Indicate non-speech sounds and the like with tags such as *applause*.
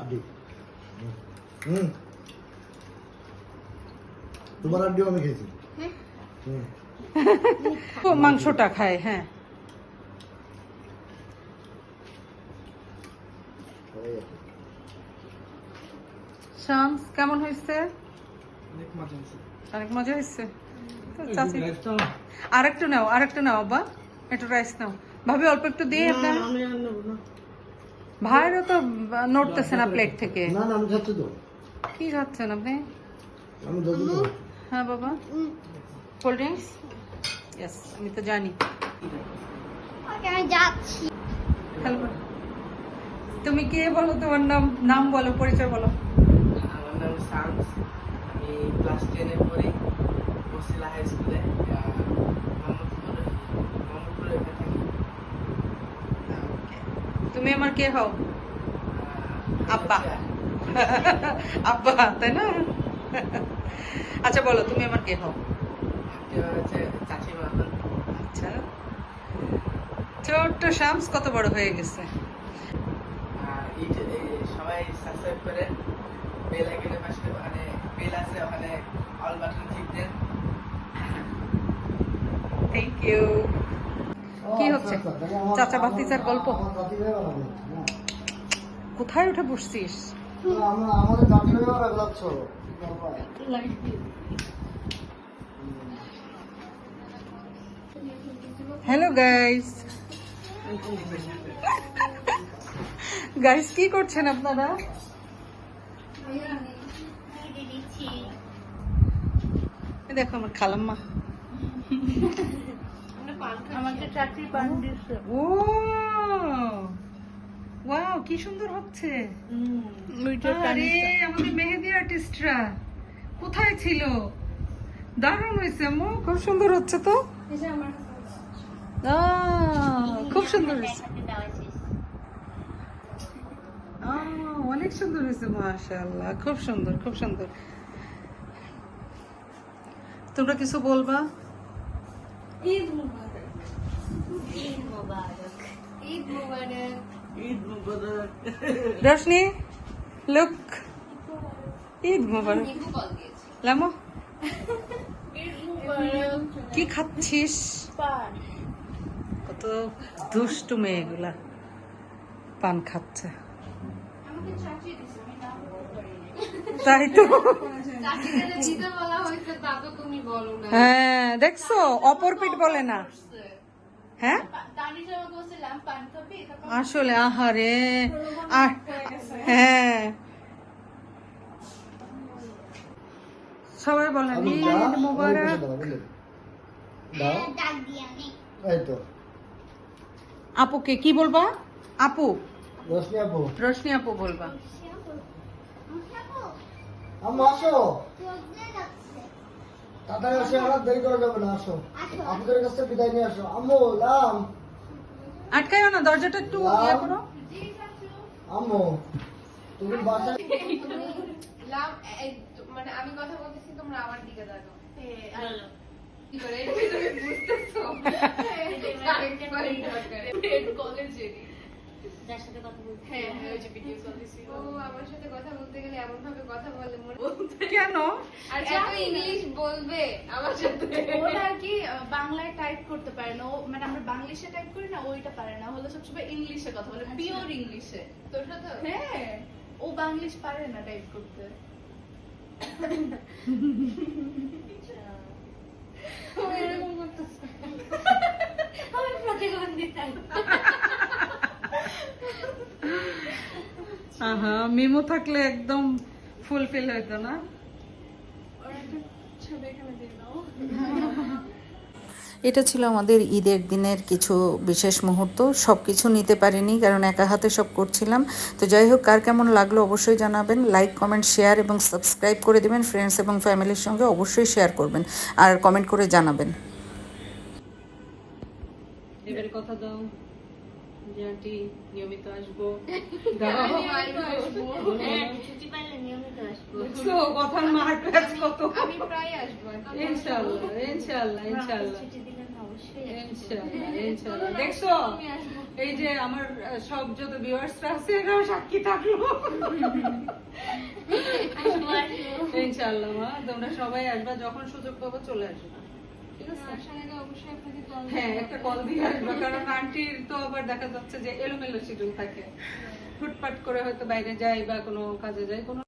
আড্ডি হুম। তোমার আড্ডিও আমি খেয়েছি। হুম। মাংসটা খায় হ্যাঁ। শামস কেমন হয়েছে? অনেক মজা হয়েছে। আরেকটু নাও আরেকটু নাও আব্বা। একটু রাইস নাও। ভাবি অল্প একটু দিয়ে আপনার আমি আর নেব না। ভাইরও তো নড়তেছে না প্লেট থেকে। না না আমি খাচ্ছি তো। কি খাচ্ছেন আপনি? আমি দুধ তো। হ্যাঁ বাবা। কোল্ড ড্রিঙ্কস ইয়েস আমি তো জানি। আমি যাচ্ছি। হ্যালো তুমি কে বলো? তোমার নাম নাম বলো পরিচয় বলো। আমার নাম শামস। আমি ক্লাস টেনে পড়ি বসিলা হাই স্কুলে আহ, মোহাম্মদপুরে মোহাম্মদপুরে এখানে থাকি তুমি আমার কে হও? আব্বা। *laughs* আব্বা তাই না? *laughs* আচ্ছা বলো তুমি আমার কে হও? আচ্ছা। ছোট্ট শামস কত বড় হয়ে গেছে। আর এই যে সবাই সাবস্ক্রাইব করে বেল আইকনের পাশে বেল আছে ওখানে অল বাটন টিপ দেন থ্যাংক ইউ কি হচ্ছে? চাচা ভাতিজার গল্প? কোথায় উঠে বসছিস হ্যালো গাইস গাইস কি করছেন আপনারা দেখো আমার খালাম্মা আমাকে চাকরি পান দিচ্ছে ও ওয়াও কি সুন্দর হচ্ছে। আরে আমাদের মেহেদি আর্টিস্টরা কোথায় ছিল? দারুণ হয়েছে খুব সুন্দর হচ্ছে তো? আহ, খুব সুন্দর হয়েছে। অনেক সুন্দর হয়েছে মাশাআল্লাহ খুব সুন্দর খুব সুন্দর। তোমরা কিছু বলবা? ঈদ মুবারক ঈদ মুবারক ঈদ মুবারক ঈদ মুবারক রশনি লুক ঈদ মোবারক। লামো। ঈদ মুবারক। কি খাচ্ছিস? পান। কত দুষ্টু মেয়েগুলা পান খাচ্ছে। তাই তো। হ্যাঁ দেখছ অপর পিঠ বলে না। হ্যাঁ? আসলে আহারে। আহ, হ্যাঁ। সবাই বলেন। ঈদ মোবারক। আপুকে কি বলবা? আপু। রশ্মি আপু। রশনি আপু বলবা। আসো। তাড়াতাড়ি আসো আমার দেরি করা যাবে না আসো আপনাদের কাছ বিদায় নিয়ে আসো আম্মু লাম আটকাইও না দরজাটা একটু ইয়ে করো আম্মু তুমি লাভ এই- মানে আমি কথা বলতেছি তোমরা আমার দিকে দেখো কি করে তুমি বুঝতেছো যার সাথে কথা বলছি হ্যাঁ হ্যাঁ ওই যে ভিডিও কল দিছিল। ও আমার সাথে কথা বলতে গেলে এমন ভাবে কথা বলে মনে কেন? আর এত ইংলিশ বলবে আমার সাথে। ওটা আর কি বাংলায় টাইপ করতে পারে না। ও মানে আমরা বাংলিশে টাইপ করি না ওইটা পারে না। হলো সবসময় ইংলিশে কথা বলে পিওর ইংলিশে তোর সাথে? হ্যাঁ ও বাংলিশ পারে না টাইপ করতে। ও এরকম করতেছে আমি প্রতিবন্ধী তাই আহা মিমো থাকলে একদম ফুলফিল হইতো না। এটা ছিল আমাদের ঈদের দিনের কিছু বিশেষ মুহূর্ত। সব কিছু নিতে পারিনি কারণ একা হাতে সব করছিলাম। তো যাই হোক কার কেমন লাগল অবশ্যই জানাবেন। লাইক কমেন্ট শেয়ার এবং সাবস্ক্রাইব করে দেবেন। ফ্রেন্ডস এবং ফ্যামিলির সঙ্গে অবশ্যই শেয়ার করবেন। আর কমেন্ট করে জানাবেন। এবারে কথা দাও। যে আন্টি নিয়মিত আসব। *laughs* ছুটি পাইলে নিয়মিত আসব। দেখছ কথার মার প্যাচ কত। আমি প্রায় আসব ইনশাআল্লাহ ইনশাআল্লাহ ইনশাআল্লাহ। ছুটি দিলে না অবশ্যই ইনশাআল্লাহ, ইনশাআল্লাহ। দেখছ এই যে আমার সব যত ভিউয়ার্সরা আছে এরাও সাক্ষী থাকল। ইনশাআল্লাহ মা তোমরা সবাই আসবা যখন সুযোগ পাবো চলে আসবে। ঠিক আছে? হ্যাঁ একটা কল দিয়ে আসবা কারণ আন্টির তো আবার দেখা যাচ্ছে যে এলোমেলো শিডিউল থাকে। ফুটপাট করে হয়তো বাইরে যায় বা কোনো কাজে যায় কোনো